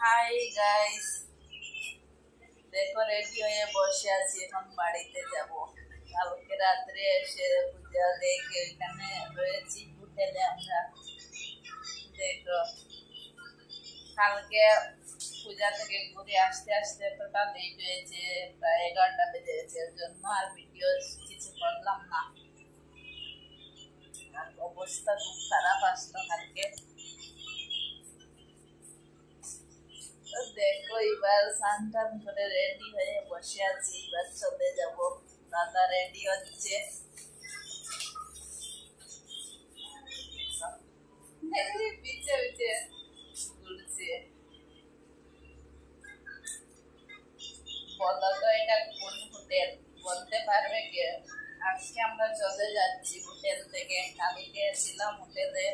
Hi guys দেখো ready হয়ে বসে আছি। এখন বাড়িতে যাব। কালকে রাত্রে এসে পূজা দেখে ওইখানে রয়েছি হোটেলে আমরা দেখো। কালকে পূজা থেকে ঘুরে আসতে আসতে এতটা লেট হয়েছে, প্রায় এগারোটা বেজে গেছে। জন্য আর ভিডিও কিছু করলাম না। আর অবস্থা খুব খারাপ আসলো কালকে। এবার স্নান টান রেডি হয়ে বসে আছি এবার চলে যাব দাদা রেডি হচ্ছে বলো তো এটা কোন হোটেল বলতে পারবে কে আজকে আমরা চলে যাচ্ছি হোটেল থেকে কালকে ছিলাম হোটেলে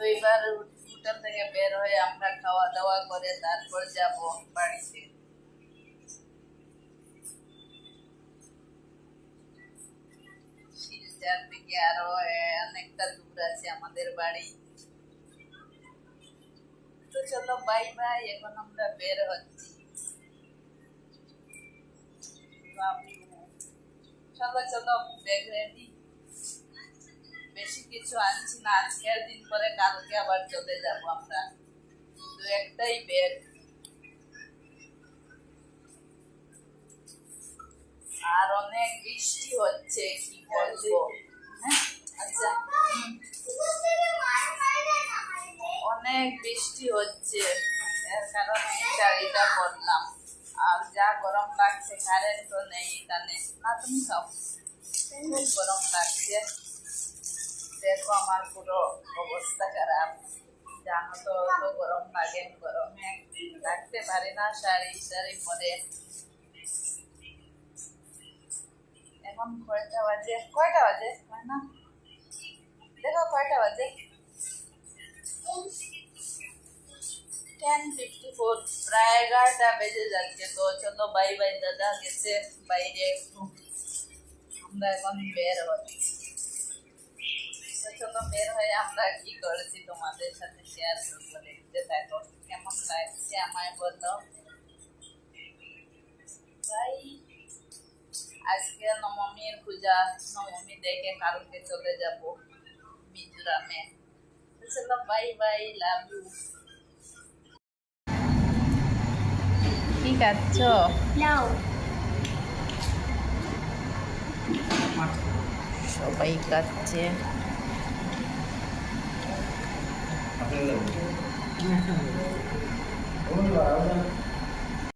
তো এবার হোটেল থেকে বের হয়ে আমরা খাওয়া দাওয়া করে তারপর যাব বাড়িতে। শিলচার থেকে আরও অনেকটা দূর আছে আমাদের বাড়ি। তো চলো বাই বাই এখন আমরা বের হচ্ছি। চলো চলো ব্যাগ রেডি বেশি কিছু আনছি না আজকের দিন পরে কালকে আবার চলে যাব আমরা। দু একটাই ব্যাগ আর অনেক বৃষ্টি হচ্ছে, কি বলব? হ্যাঁ আচ্ছা। অনেক বৃষ্টি হচ্ছে, এর কারণে এই শাড়িটা পরলাম। আর যা গরম লাগছে কারেন্ট তো নেই এখানে। না, তুমি খাও। খুব গরম লাগছে। দেখো আমার পুরো অবস্থা খারাপ, জানো তো তো গরম লাগে, গরমে থাকতে পারি না শাড়ি শাড়ি পরে। এখন কয়টা বাজে? কয়টা বাজে? না? দেখো কয়টা বাজে? টেন ফিফটি ফোর প্রায় এগারোটা বেজে যাচ্ছে তো, চলো বাই বাই দাদা গেছে বাইরে আমরা এখন বের হচ্ছি। তো বের হয়ে আমরা কি করেছি তোমাদের সাথে শেয়ার করব দেখতে? থাকো কেমন লাগছে আমায় বলো? বাই আজকে নবমীর পূজা নবমী দেখে কালকে চলে যাব মিজোরামে। চলো বাই বাই লাভ ইউ কি খাচ্ছ? নাও সবাই খাচ্ছে। Thank you.